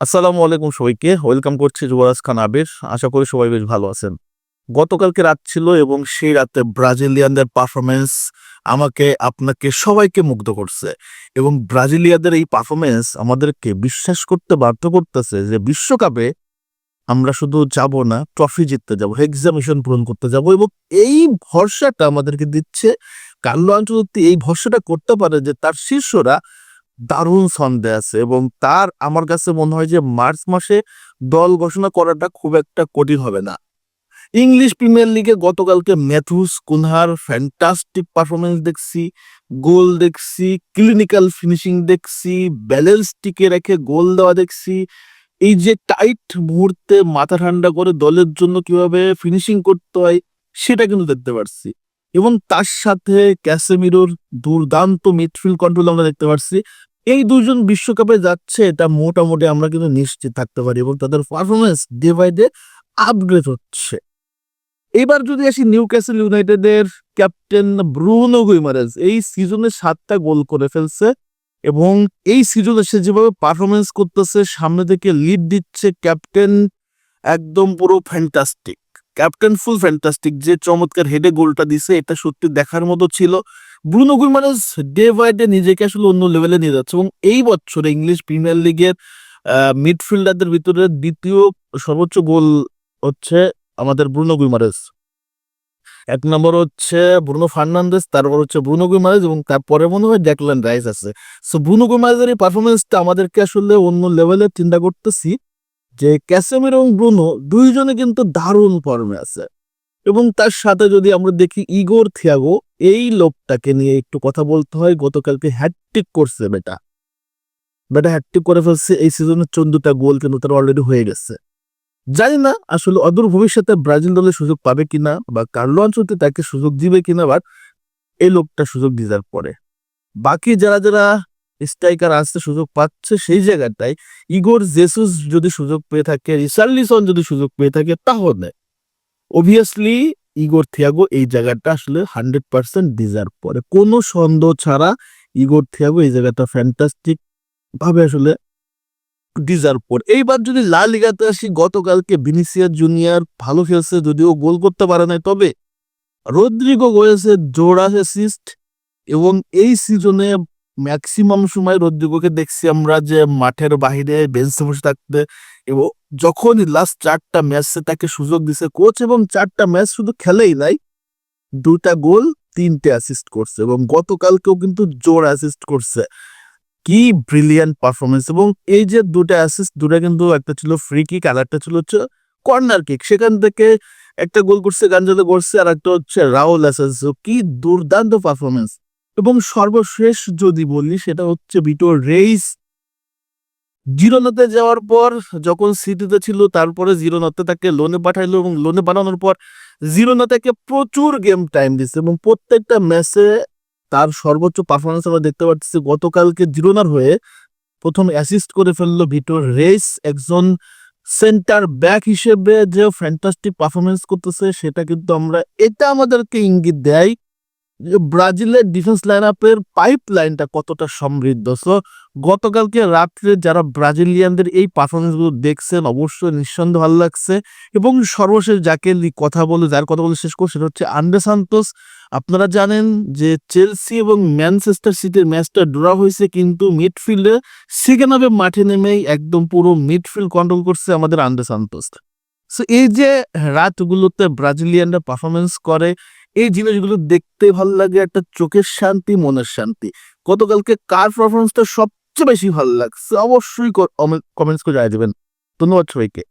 আসসালামু আলাইকুম সবাইকে, ওয়েলকাম করছি যুবরাজ খান আবির। আশা করি সবাই বেশ ভালো আছেন। গতকালকে রাত ছিল এবং সেই রাতে ব্রাজিলিয়ানদের পারফরমেন্স আমাকে, আপনাকে সবাইকে মুগ্ধ করছে এবং ব্রাজিলিয়াদের এই পারফরমেন্স আমাদেরকে বিশ্বাস করতে বাধ্য করতেছে যে বিশ্বকাপে আমরা শুধু যাব না ট্রফি জিততে যাব এক্সামিশন পূরণ করতে যাব এবং এই ভরসাটা আমাদেরকে দিচ্ছে। কার্লো আঞ্চলতি এই ভরসাটা করতে পারে যে তার শিষ্যরা দারুণ ছন্দে আছে এবং তার আমার কাছে মনে হয় যে মার্চ মাসে দল ঘোষণা করাটা খুব একটা কঠিন হবে না। ইংলিশ প্রিমিয়ার লিগে গতকালকে ম্যাথুস কুনহার ফ্যান্টাস্টিক পারফরমেন্স দেখছি, গোল দেখছি, ক্লিনিক্যাল ফিনিশিং দেখছি, ব্যালেন্স টিকে রেখে গোল দেওয়া দেখছি। এই যে টাইট মুহূর্তে মাথা ঠান্ডা করে দলের জন্য কীভাবে ফিনিশিং করতে হয় সেটা কিন্তু দেখতে পারছি। এবং তার সাথে ক্যাসেমিরোর দুর্দান্ত মিডফিল্ড কন্ট্রোল আমরা দেখতে পারছি। এই দুজন বিশ্বকাপে যাচ্ছে, এটা মোটামুটি আমরা কিন্তু নিশ্চিত থাকতে পারি এবং তাদের performance day by day upgrade হচ্ছে। এবার যদি আসি নিউ ক্যাসেল ইউনাইটেডের ক্যাপ্টেন ব্রুনো গুইমারেজ এই সিজনে সাতটা গোল করে ফেলছে এবং এই সিজনে সে যেভাবে পারফরমেন্স করতেছে, সামনে থেকে লিড দিচ্ছে ক্যাপ্টেন একদম পুরো ফ্যান্টাস্টিক ক্যাপ্টেন ফুল ফ্যান্টাস্টিক যে চমৎকার হেডে গোলটা দিছে, এটা সত্যি দেখার মতো ছিল। Bruno Guimaraes day by day নিজেকে আসলে অন্য লেভেলে নিয়ে যাচ্ছে এবং এই বছরে ইংলিশ প্রিমিয়ার লিগের মিডফিল্ডারদের ভিতরে দ্বিতীয় সর্বোচ্চ গোল হচ্ছে আমাদের ব্রুনো গুইমারেজ এক নম্বর হচ্ছে ব্রুনো ফার্নান্দেস তারপর হচ্ছে ব্রুনো গুইমারেজ এবং তারপরে মনে হয় ডেকল্যান্ড রাইস আছে। সো ব্রুনো গুইমারেজের এই পারফরমেন্সটা আমাদেরকে আসলে অন্য লেভেলে চিন্তা করতেছি যে ক্যাসেমির এবং ব্রুনো দুইজনে কিন্তু দারুণ ফর্মে আছে। এবং তার সাথে যদি আমরা দেখি ইগোর থিয়াগো এই লোকটাকে নিয়ে একটু কথা বলতে হয়। গতকালকে হ্যাট্রিক করছে বেটা। বেটা হ্যাট্রিক করে ফেলছে, এই সিজনে চোদ্দটা গোল কিন্তু তার অলরেডি হয়ে গেছে। জানি না আসলে অদূর ভবিষ্যতে ব্রাজিল দলে সুযোগ পাবে কিনা বা কার্লো অঞ্চলতে তাকে সুযোগ দিবে কিনা বা এই লোকটা সুযোগ ডিজার্ভ করে। বাকি যারা যারা স্ট্রাইকার আসতে সুযোগ পাচ্ছে সেই জায়গাটায়। ইগোর জেসুস যদি সুযোগ পেয়ে থাকে, রিসার্লিসন যদি সুযোগ পেয়ে থাকে, তাহলে অবভিয়াসলি ইগোর থিয়াগো এই জায়গাটা আসলে হান্ড্রেড পার্সেন্ট ডিজার্ভ করে। কোনো সন্দেহ ছাড়া ইগোর থিয়াগো এই জায়গাটা ফ্যান্টাস্টিক ভাবে আসলে ডিজার্ভ করে। এইবার যদি লা লিগাতে আসি, গতকালকে ভিনিসিয়া জুনিয়র ভালো খেলছে যদিও গোল করতে পারে নাই, তবে রদ্রিগো করেছে জোড়া অ্যাসিস্ট এবং এই সিজনে ম্যাক্সিমাম সময় রদ্রিগোকে দেখছি আমরা যে মাঠের বাহিরে বেঞ্চে বসে থাকতে এবং যখনই লাস্ট চারটা ম্যাচে তাকে সুযোগ দিছে কোচ এবং চারটা ম্যাচ শুধু খেলেই নাই দুটা গোল, তিনটে অ্যাসিস্ট করছে এবং গতকালকেও কিন্তু জোর অ্যাসিস্ট করছে। কি ব্রিলিয়ান্ট পারফরমেন্স এবং এই যে দুটো অ্যাসিস্ট দুটা কিন্তু একটা ছিল ফ্রি কিক আর একটা ছিল হচ্ছে কর্নার কিক সেখান থেকে একটা গোল করছে, গাঞ্জালে করছে আর একটা হচ্ছে রাহুল অ্যাসেন্স কি দুর্দান্ত পারফরমেন্স এবং সর্বশেষ যদি বলি, সেটা হচ্ছে ভিটোর রেইস। জিরোনাতে যাওয়ার পর, যখন সিটিতে ছিল, তারপরে জিরোনাতে তাকে লোনে পাঠাইলো এবং লোনে বানানোর পর জিরোনা তাকে প্রচুর গেম টাইম দিচ্ছে এবং প্রত্যেকটা ম্যাচে তার সর্বোচ্চ পারফরমেন্স আমরা দেখতে পাচ্ছি। গতকালকে জিরোনার হয়ে প্রথম অ্যাসিস্ট করে ফেলল ভিটোর রেস একজন সেন্টার ব্যাক হিসেবে যে ফ্যান্টাস্টিক পারফরমেন্স করতেছে, সেটা কিন্তু আমরা, এটা আমাদেরকে ইঙ্গিত দেয় ব্রাজিলের ডিফেন্স লাইন আপের পাইপ লাইনটা কতটা সমৃদ্ধ। সো গতকালকে রাত্রে যারা ব্রাজিলিয়ানদের এই পারফরমেন্সগুলো দেখছেন, অবশ্যই নিঃসন্দেহে ভালো লাগছে। এবং সর্বশেষ যাকে কথা বলে, যার কথা বলে শেষ করছে সেটা হচ্ছে আন্ডে সান্তোস। আপনারা জানেন যে চেলসি এবং ম্যানচেস্টার সিটির ম্যাচটা ড্র হয়েছে, কিন্তু মিডফিল্ডে সেকেন্ড হাফে মাঠে নেমেই একদম পুরো মিডফিল্ড কন্ট্রোল করছে আমাদের আন্ডে সান্তোস। সো এই যে রাতগুলোতে ব্রাজিলিয়ানরা পারফরমেন্স করে এই জিনিসগুলো দেখতে ভালো লাগে, একটা চোখের শান্তি, মনের শান্তি। গতকালকে কার পারফরমেন্সটা সবচেয়ে বেশি ভালো লাগছে? অবশ্যই কমেন্টস করে জানিয়ে দেবেন। ধন্যবাদ সবাইকে।